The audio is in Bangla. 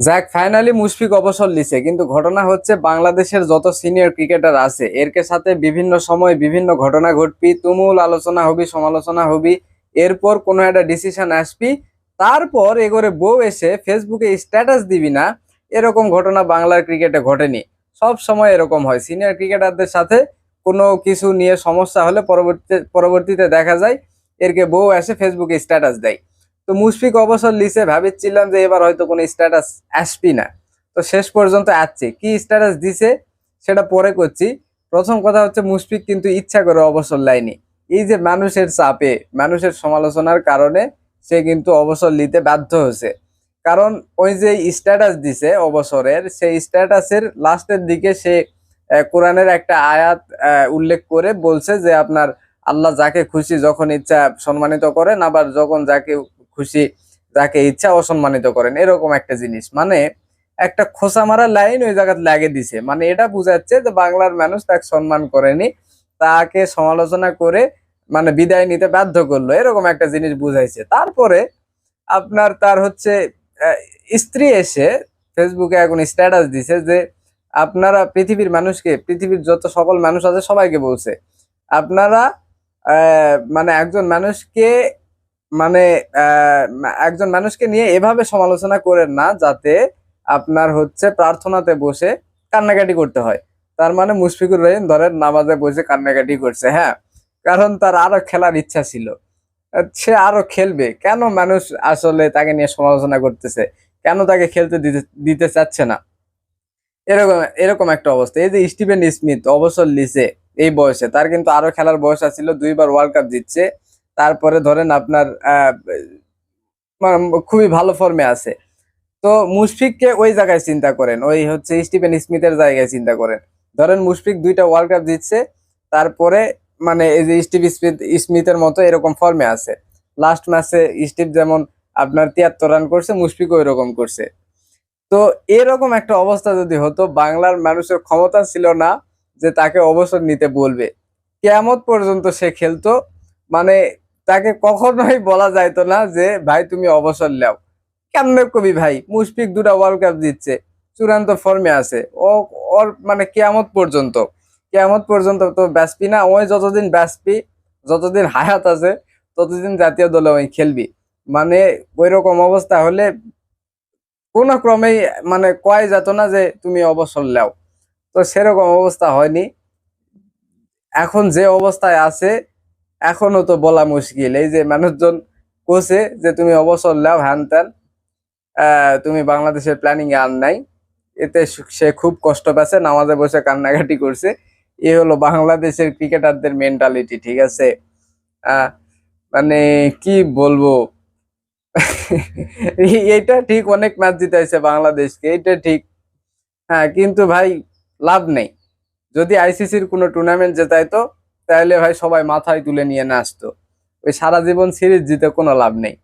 যাক ফাইনালি মুশফিক অবসর লিছে কিন্তু ঘটনা হচ্ছে বাংলাদেশের যত সিনিয়র ক্রিকেটার আছে এর সাথে বিভিন্ন সময় বিভিন্ন ঘটনা ঘটবি, তুমুল আলোচনা হবি, সমালোচনা হবি, এরপর কোনো একটা ডিসিশন আসবি, তারপর এগোরে বউ এসে ফেসবুকে স্ট্যাটাস দিবি না, এরকম ঘটনা বাংলার ক্রিকেটে ঘটেনি। সব সময় এরকম হয় সিনিয়র ক্রিকেটারদের সাথে কোনো কিছু নিয়ে সমস্যা হলে পরবর্তীতে পরবর্তীতে দেখা যায়, এরকে বউ এসে ফেসবুকে স্ট্যাটাস দেয়। তো মুশফিক অবসর লিসে ভাবছিলাম যে এবার হয়তো কোনো স্ট্যাটাস আসবি না। তো শেষ পর্যন্ত আসছে। কি স্ট্যাটাস দিছে সেটা পরে করছি। প্রথম কথা হচ্ছে মুশফিক কিন্তু ইচ্ছা করে অবসর লাইনি এই যে মানুষের চাপে, মানুষের সমালোচনার কারণে সে কিন্তু অবসর নিতে বাধ্য হয়েছে। কারণ ওই যে স্ট্যাটাস দিছে অবসরের, সেই স্ট্যাটাসের লাস্টের দিকে সে কোরআনের একটা আয়াত উল্লেখ করে বলছে যে আপনার আল্লাহ যাকে খুশি যখন ইচ্ছা সম্মানিত করেন, আবার যখন যাকে খুশি, যাকে ইচ্ছা অসম্মানিত করেন, এরকম একটা জিনিস। মানে একটা খোসা মারা লাইন ওই জায়গাতে লাগে দিছে। মানে এটা বুঝাচ্ছে যে বাংলার মানুষ তাকে সম্মান করেনি, তাকে সমালোচনা করে মানে বিদায় নিতে বাধ্য করল, এরকম একটা জিনিস বুঝাইছে। তারপরে আপনার তার হচ্ছে স্ত্রী এসে ফেসবুকে এখন স্ট্যাটাস দিছে যে আপনারা পৃথিবীর মানুষকে, পৃথিবীর যত সকল মানুষ আছে সবাইকে বলছে, আপনারা মানে একজন মানুষকে মানে একজন মানুষকে নিয়ে এভাবে সমালোচনা করেন না যাতে আপনার হচ্ছে প্রার্থনাতে বসে কান্নাকাটি করতে হয়। তার মানে মুশফিকুর রহিম ধরেন নামাজে বসে কান্নাকাটি করছে হ্যাঁ? কারণ তার আরও খেলার ইচ্ছা ছিল। সে আরও খেলবে। কেন মানুষ আসলে তাকে নিয়ে সমালোচনা করতেছে? কেন তাকে খেলতে দিতে দিতে চাচ্ছে না? এরকম এরকম একটা অবস্থা। এই যে স্টিভেন স্মিথ অবসর লিসে এই বয়সে, তার কিন্তু আরও খেলার বয়স আছিল, দুইবার ওয়ার্ল্ড কাপ জিতছে। তারপরে ধরেন আপনার মানে খুবই ভালো ফর্মে আছে। তো মুশফিককে ওই জায়গায় চিন্তা করেন, ওই হচ্ছে স্টিভেন স্মিথের জায়গায় চিন্তা করেন। ধরেন মুশফিক দুইটা ওয়ার্ল্ড কাপ জিতছে, তারপরে মানে এই যে স্টিভ স্মিথ স্মিথের মতো এরকম ফর্মে আছে। লাস্ট ম্যাচে স্টিভ যেমন আপনার তিয়াত্তর রান করছে মুশফিক ওই রকম করছে। তো এরকম একটা অবস্থা যদি হতো, বাংলার মানুষের ক্ষমতা ছিল না যে তাকে অবসর নিতে বলবে। কেমত পর্যন্ত সে খেলতো মানে তাকে কখনোই বলা যাইতো না যে, ভাই, তুমি অবসর নাও। কেমনে কবি ভাই? মুশফিক দুটা ওয়ার্ল্ড কাপ জিতছে, চূড়ান্ত ফর্মে আছে। ও, ওর মানে কেয়ামত পর্যন্ত কেয়ামত পর্যন্ত তো ব্যাসপি না, ওই যতদিন ব্যাসপি, যতদিন হায়াত আছে, ততদিন জাতীয় দলে ওই খেলবি। মানে ওই রকম অবস্থা হলে কোনো ক্রমেই মানে কয় যেত না যে, তুমি অবসর নাও। তো সেরকম অবস্থা হয়নি। এখন যে অবস্থায় আছে এখনও তো বলা মুশকিল। এই যে মানুষজন কোসে যে তুমি অবসর লাও হ্যান ত্যান। তুমি বাংলাদেশের প্ল্যানিং এ আর নাই। এতে সে খুব কষ্ট পেয়েছে নামাজে বসে কান্নাকাটি করছে। এ হলো বাংলাদেশের ক্রিকেটারদের মেন্টালিটি ঠিক আছে? মানে কি বলব? এই- এইটা ঠিক অনেক ম্যাচ জিতাইছে বাংলাদেশকে, এইটা ঠিক। হ্যাঁ কিন্তু ভাই, লাভ নেই। যদি আইসিসির কোনো টুর্নামেন্ট জেতাইতো তাহলে ভাই সবাই মাথায় তুলে নিয়ে নাচতো। ওই সারা জীবন সিরিজ জিতে কোনো লাভ নেই।